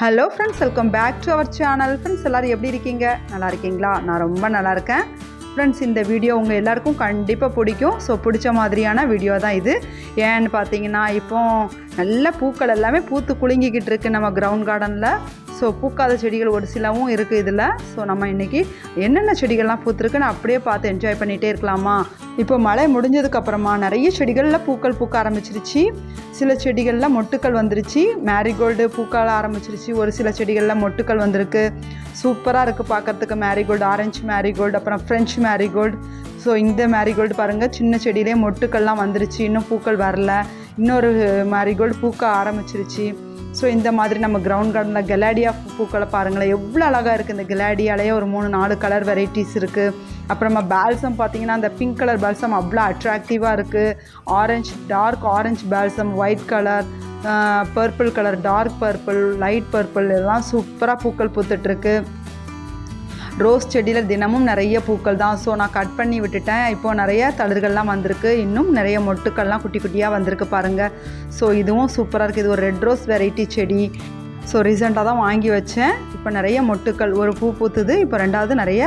Hello friends welcome back to our channel friends எல்லோரும் எப்படி இருக்கீங்க? நல்லா இருக்கீங்களா? நான் ரொம்ப நல்லா இருக்கேன். ஃப்ரெண்ட்ஸ் இந்த வீடியோ உங்கள் எல்லாருக்கும் கண்டிப்பாக பிடிக்கும். ஸோ பிடிச்ச மாதிரியான வீடியோ தான் இது. ஏன்னு பார்த்தீங்கன்னா இப்போ நல்ல பூக்கள் எல்லாமே பூத்து குலுங்கிக்கிட்டு இருக்கு நம்ம கிரவுண்ட் கார்டனில் ஸோ பூக்காத செடிகள் ஒரு சிலவும் இருக்குது இதில். ஸோ நம்ம இன்றைக்கி என்னென்ன செடிகள்லாம் பூத்துருக்குன்னு அப்படியே பார்த்து என்ஜாய் பண்ணிகிட்டே இருக்கலாமா? இப்போ மழை முடிஞ்சதுக்கப்புறமா நிறைய செடிகளில் பூக்கள் பூக்க ஆரம்பிச்சிருச்சு. சில செடிகளில் மொட்டுக்கள் வந்துருச்சு. மேரிகோல்டு பூக்கால ஆரம்பிச்சிருச்சு. ஒரு சில செடிகளில் மொட்டுக்கள் வந்திருக்கு. சூப்பராக இருக்குது பார்க்கறதுக்கு மேரிகோல்டு ஆரஞ்சு மேரிகோல்டு அப்புறம் ஃப்ரெஞ்ச் மேரிகோல்டு ஸோ இந்த மேரிகோல்டு பாருங்கள் சின்ன செடியிலே மொட்டுக்கள்லாம் வந்துருச்சு. இன்னும் பூக்கள் வரல. இன்னொரு மேரிகோல்டு பூக்க ஆரம்பிச்சிருச்சு. ஸோ இந்த மாதிரி நம்ம கிரவுண்ட் கார்டனில் கெலாடியா பூக்களை பாருங்களேன். எவ்வளோ அழகாக இருக்குது இந்த கெலாடியாலேயே ஒரு மூணு நாலு கலர் வெரைட்டிஸ் இருக்குது அப்புறமா பேல்சம் பார்த்தீங்கன்னா அந்த பிங்க் கலர் பேல்சம் அவ்வளோ அட்ராக்டிவாக இருக்குது orange dark orange balsam white colour purple colour dark purple light purple எல்லாம் சூப்பராக பூக்கள் பூத்துட்ருக்கு ரோஸ் செடியில் தினமும் நிறைய பூக்கள் தான். ஸோ நான் கட் பண்ணி விட்டுட்டேன். இப்போது நிறைய தளிர்கள்லாம் வந்திருக்கு. இன்னும் நிறைய மொட்டுக்கள்லாம் குட்டி குட்டியாக வந்திருக்கு பாருங்கள் ஸோ இதுவும் சூப்பராக இருக்குது இது ஒரு ரெட் ரோஸ் வெரைட்டி செடி. ஸோ ரீசெண்டாக தான் வாங்கி வச்சேன். இப்போ நிறைய மொட்டுக்கள் ஒரு பூ பூத்துது. இப்போ ரெண்டாவது நிறைய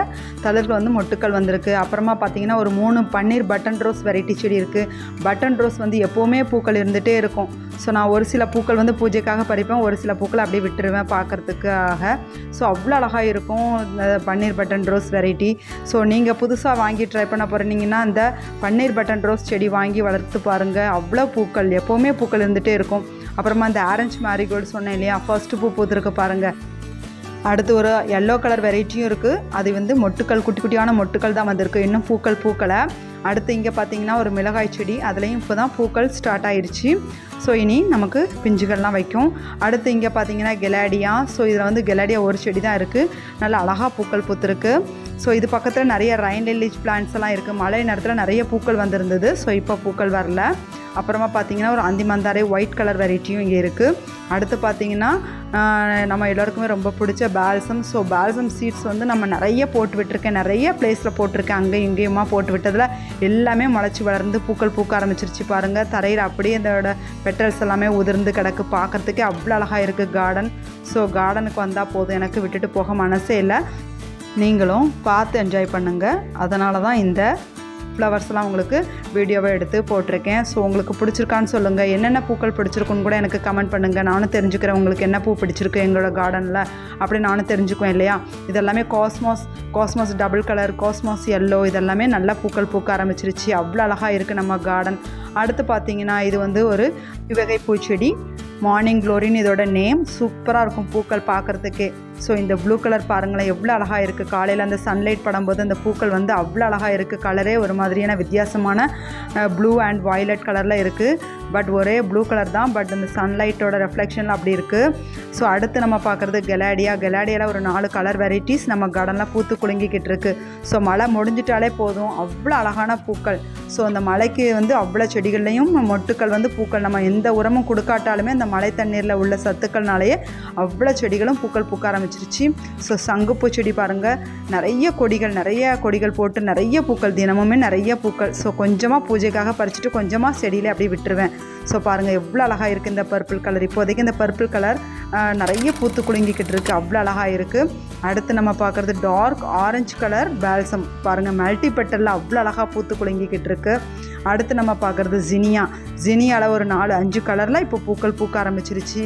தளிர்கள் வந்து மொட்டுக்கள் வந்திருக்கு. அப்புறமா பார்த்தீங்கன்னா ஒரு மூணு பன்னீர் பட்டன் ரோஸ் வெரைட்டி செடி இருக்குது பட்டன் ரோஸ் வந்து எப்போவுமே பூக்கள் இருந்துகிட்டே இருக்கும். ஸோ நான் ஒரு சில பூக்கள் வந்து பூஜைக்காக பறிப்பேன். ஒரு சில பூக்களை அப்படியே விட்டுருவேன் பார்க்குறதுக்காக. ஸோ அவ்வளோ அழகாக இருக்கும். இந்த பன்னீர் பட்டன் ரோஸ் வெரைட்டி. ஸோ நீங்கள் புதுசாக வாங்கி ட்ரை பண்ண போகிறீங்கன்னா இந்த பன்னீர் பட்டன் ரோஸ் செடி வாங்கி வளர்த்து பாருங்கள் அவ்வளோ பூக்கள் எப்போவுமே பூக்கள் இருந்துகிட்டே இருக்கும். அப்புறமா அந்த ஆரஞ்சு மேரிகோல்டு சொன்னேன் இல்லையா? ஃபர்ஸ்ட் பூ பூத்துருக்கு பாருங்கள் அடுத்து ஒரு எல்லோ கலர் வெரைட்டியும் இருக்குது அது வந்து மொட்டுக்கள் குட்டி குட்டியான மொட்டுக்கள் தான் வந்திருக்கு. இன்னும் பூக்கள் பூக்களை அடுத்து இங்கே பார்த்தீங்கன்னா ஒரு மிளகாய் செடி. அதுலேயும் இப்போ தான் பூக்கள் ஸ்டார்ட் ஆயிடுச்சு. ஸோ இனி நமக்கு பிஞ்சுகள்லாம் வைக்கும். அடுத்து இங்கே பார்த்தீங்கன்னா கெலாடியா. ஸோ இதில் வந்து கெலாடியா ஒரு செடி தான் இருக்குது நல்லா அழகாக பூக்கள் பூத்துருக்கு. ஸோ இது பக்கத்தில் நிறைய ரைன் லில்லிச் பிளான்ட்ஸ் எல்லாம் இருக்குது மழை நேரத்தில் நிறைய பூக்கள் வந்திருந்தது. ஸோ இப்போ பூக்கள் வரல. அப்புறமா பார்த்தீங்கன்னா ஒரு அந்தி மந்தாரை ஒயிட் கலர் வெரைட்டியும் இங்கே இருக்குது அடுத்து பார்த்தீங்கன்னா நம்ம எல்லாருக்குமே ரொம்ப பிடிச்ச பால்சம் ஸோ பால்சம் சீட்ஸ் வந்து நம்ம நிறைய போட்டு விட்டுருக்கேன். நிறைய பிளேஸில் போட்டிருக்கேன். அங்கேயும் இங்கேயுமா போட்டு விட்டதில் எல்லாமே முளைச்சி வளர்ந்து பூக்கள் பூக்க ஆரம்பிச்சிருச்சு பாருங்கள் தரையில் அப்படியே இதோட பெட்டல்ஸ் எல்லாமே உதிர்ந்து கிடக்கு. பார்க்குறதுக்கே அவ்வளோ அழகாக இருக்குது கார்டன் ஸோ கார்டனுக்கு வந்தால் போதும். எனக்கு விட்டுட்டு போக மனசே இல்லை. நீங்களும் பார்த்து என்ஜாய் பண்ணுங்கள் அதனால தான் இந்த ஃப்ளவர்ஸ்லாம் உங்களுக்கு வீடியோவை எடுத்து போட்டிருக்கேன். ஸோ உங்களுக்கு பிடிச்சிருக்கான்னு சொல்லுங்கள் என்னென்ன பூக்கள் பிடிச்சிருக்குன்னு கூட எனக்கு கமெண்ட் பண்ணுங்கள் நானும் தெரிஞ்சுக்கிறேன் உங்களுக்கு என்ன பூ பிடிச்சிருக்கு எங்களோட கார்டனில் அப்படி நானும் தெரிஞ்சுக்குவேன் இல்லையா? இதெல்லாமே cosmos cosmos double colour cosmos yellow இதெல்லாமே நல்லா பூக்கள் பூக்க ஆரம்பிச்சிருச்சு. அவ்வளோ அழகாக இருக்குது நம்ம கார்டன் அடுத்து பார்த்தீங்கன்னா இது வந்து ஒரு வகை பூச்செடி. மார்னிங் க்ளோரின்னு இதோட நேம் சூப்பராக இருக்கும் பூக்கள் பார்க்குறதுக்கே. ஸோ இந்த ப்ளூ கலர் பாருங்களேன் எவ்வளோ அழகாக இருக்குது காலையில் அந்த சன்லைட் படும்போது அந்த பூக்கள் வந்து அவ்வளோ அழகாக இருக்குது கலரே ஒரு மாதிரியான வித்தியாசமான ப்ளூ அண்ட் வாய்லட் கலரில் இருக்குது பட் ஒரே ப்ளூ கலர் தான். பட் இந்த சன்லைட்டோட ரெஃப்ளெக்ஷனில் அப்படி இருக்குது ஸோ அடுத்து நம்ம பார்க்குறது கெலாடியா கெலாடியாவில் ஒரு நாலு கலர் வெரைட்டிஸ் நம்ம கடனில் பூத்து குலுங்கிக்கிட்டு இருக்குது ஸோ மழை முடிஞ்சிட்டாலே போதும். அவ்வளோ அழகான பூக்கள். ஸோ அந்த மலைக்கு வந்து அவ்வளோ செடிகள்லையும் மொட்டுக்கள் வந்து பூக்கள். நம்ம எந்த உரமும் கொடுக்காட்டாலுமே அந்த மழை தண்ணீரில் உள்ள சத்துக்கள்னாலேயே அவ்வளோ செடிகளும் பூக்கள் பூக்க ஆரம்பிச்சிருச்சு. ஸோ சங்குப்பூ செடி பாருங்கள் நிறைய கொடிகள் நிறைய கொடிகள் போட்டு நிறைய பூக்கள் தினமுமே நிறைய பூக்கள். ஸோ கொஞ்சமாக பூஜைக்காக பறிச்சுட்டு கொஞ்சமாக செடியில் அப்படியே விட்டுருவேன். ஸோ பாருங்கள் எவ்வளோ அழகாக இருக்குது இந்த பர்பிள் கலர் இப்போதைக்கு இந்த பர்பிள் கலர் நிறைய பூத்து குலுங்கிக்கிட்டு இருக்குது அவ்வளோ அழகாக இருக்குது அடுத்து நம்ம பார்க்குறது டார்க் ஆரஞ்சு கலர் பேல்சம் பாருங்கள் மல்டிபெட்டரில் அவ்வளோ அழகாக பூத்து குலுங்கிக்கிட்டு இருக்குது அடுத்து நம்ம பார்க்குறது ஜினியா ஜினியாவில் ஒரு நாலு அஞ்சு கலரில் இப்போ பூக்கள் பூக்க ஆரம்பிச்சிருச்சு.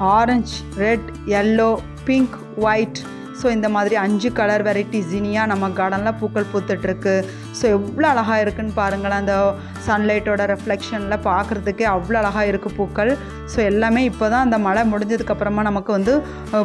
Orange red yellow pink white. So இந்த மாதிரி அஞ்சு கலர் வெரைட்டி ஜினியா நம்ம கார்டனில் பூக்கள் பூத்துட்ருக்கு ஸோ எவ்வளோ அழகாக இருக்குன்னு பாருங்களேன். அந்த சன்லைட்டோட ரெஃப்ளெக்ஷனில் பார்க்குறதுக்கே அவ்வளோ அழகாக இருக்குது பூக்கள். ஸோ எல்லாமே இப்போ தான் அந்த மழை முடிஞ்சதுக்கப்புறமா நமக்கு வந்து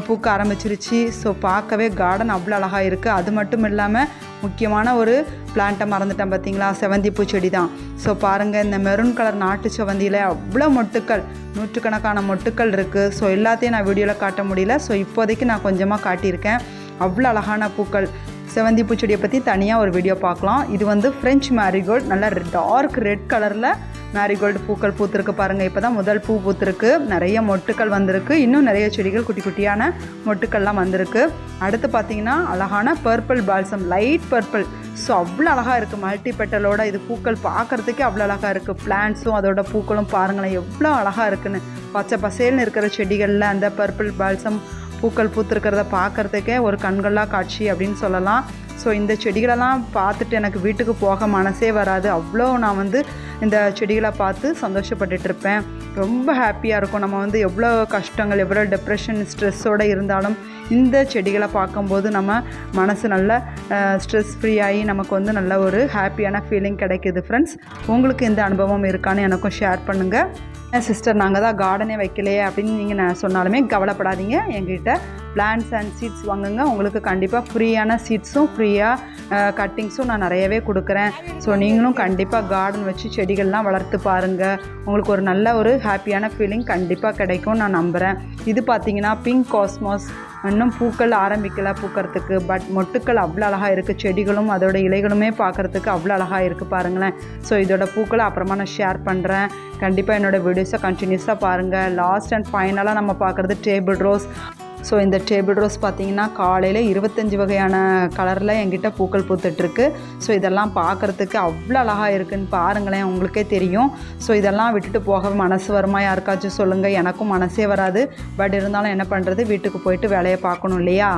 பூக்க ஆரம்பிச்சிருச்சு. ஸோ பார்க்கவே கார்டன் அவ்வளோ அழகாக இருக்குது அது மட்டும் இல்லாமல் முக்கியமான ஒரு பிளான்ட்டை மறந்துட்டேன் பார்த்தீங்களா செவந்தி பூச்செடி தான் ஸோ பாருங்கள் இந்த மெரூன் கலர் நாட்டு செவந்தியில் அவ்வளோ மொட்டுக்கள். நூற்றுக்கணக்கான மொட்டுக்கள் இருக்குது ஸோ எல்லாத்தையும் நான் வீடியோவில் காட்ட முடியல. ஸோ இப்போதைக்கு நான் கொஞ்சமாக காட்டியிருக்கேன். அவ்வளோ அழகான பூக்கள். செவந்தி பூச்செடியை பற்றி தனியாக ஒரு வீடியோ பார்க்கலாம். இது வந்து ஃப்ரெஞ்ச் மேரிகோல்ட் நல்லா டார்க் ரெட் கலரில் மேரிகோல்டு பூக்கள் பூத்திருக்கு பாருங்கள் இப்போ தான் முதல் பூ பூத்திருக்கு. நிறைய மொட்டுக்கள் வந்திருக்கு. இன்னும் நிறைய செடிகள் குட்டி குட்டியான மொட்டுக்கள்லாம் வந்திருக்கு. அடுத்து பார்த்தீங்கன்னா அழகான purple balsam light purple so அவ்வளோ அழகாக இருக்குது மல்டி பெட்டலோட இது பூக்கள் பார்க்குறதுக்கே அவ்வளோ அழகாக இருக்குது பிளான்ட்ஸும் அதோட பூக்களும் பாருங்களேன். எவ்வளோ அழகாக இருக்குன்னு. பச்சை பசேல்னு இருக்கிற செடிகளில் அந்த பர்பிள் பால்சம் பூக்கள் பூத்திருக்கிறத பார்க்குறதுக்கே ஒரு கண்கொள்ளா காட்சி அப்படின்னு சொல்லலாம். ஸோ இந்த செடிகளெல்லாம் பார்த்துட்டு எனக்கு வீட்டுக்கு போக மனசே வராது. அவ்வளோ நான் வந்து இந்த செடிகளை பார்த்து சந்தோஷப்பட்டுட்டு இருப்பேன். ரொம்ப ஹாப்பியாக இருக்கும். நம்ம வந்து எவ்வளோ கஷ்டங்கள் எவ்வளோ டிப்ரெஷன் ஸ்ட்ரெஸ்ஸோடு இருந்தாலும் இந்த செடிகளை பார்க்கும்போது நம்ம மனசு நல்ல ஸ்ட்ரெஸ் ஃப்ரீ ஆகி நமக்கு வந்து நல்ல ஒரு ஹாப்பியான ஃபீலிங் கிடைக்குது ஃப்ரெண்ட்ஸ் உங்களுக்கு இந்த அனுபவம் இருக்கான்னு எனக்கும் ஷேர் பண்ணுங்கள் சிஸ்டர் நாங்கள் தான் கார்டனே வைக்கலையே அப்படின்னு நீங்கள் நான் சொன்னாலுமே கவலைப்படாதீங்க. எங்ககிட்ட பிளான்ஸ் அண்ட் சீட்ஸ் வாங்குங்க. உங்களுக்கு கண்டிப்பாக ஃப்ரீயான சீட்ஸும் ஃப்ரீயாக கட்டிங்ஸும் நான் நிறையவே கொடுக்குறேன். ஸோ நீங்களும் கண்டிப்பாக கார்டன் வச்சு செடிகள்லாம் வளர்த்து பாருங்கள் உங்களுக்கு ஒரு நல்ல ஒரு ஹாப்பியான ஃபீலிங் கண்டிப்பாக கிடைக்கும் நான் நம்புகிறேன் இது பார்த்தீங்கன்னா பிங்க் காஸ்மாஸ் இன்னும் பூக்கள் ஆரம்பிக்கல பூக்கிறதுக்கு. பட் மொட்டுக்கள் அவ்வளோ அழகாக இருக்குது செடிகளும் அதோட இலைகளுமே பார்க்குறதுக்கு அவ்வளோ அழகாக இருக்குது பாருங்களேன். ஸோ இதோட பூக்களை அப்புறமா நான் ஷேர் பண்ணுறேன் கண்டிப்பாக என்னோடய வீடியோஸை கண்டினியூஸாக பாருங்கள் லாஸ்ட் அண்ட் ஃபைனலாக நம்ம பார்க்குறது டேபிள் ரோஸ் ஸோ இந்த டேபிள் ரோஸ் பார்த்திங்கன்னா காலையில் இருபத்தஞ்சி வகையான கலரில் என்கிட்ட பூக்கள் பூத்துட்ருக்கு. ஸோ இதெல்லாம் பார்க்குறதுக்கு அவ்வளோ அழகாக இருக்குன்னு பாருங்களேன் உங்களுக்கே தெரியும். ஸோ இதெல்லாம் விட்டுட்டு போக மனசு வருமா? யாருக்காச்சும் சொல்லுங்கள் எனக்கும் மனசே வராது. பட் இருந்தாலும் என்ன பண்ணுறது வீட்டுக்கு போயிட்டு வேலையை பார்க்கணும் இல்லையா?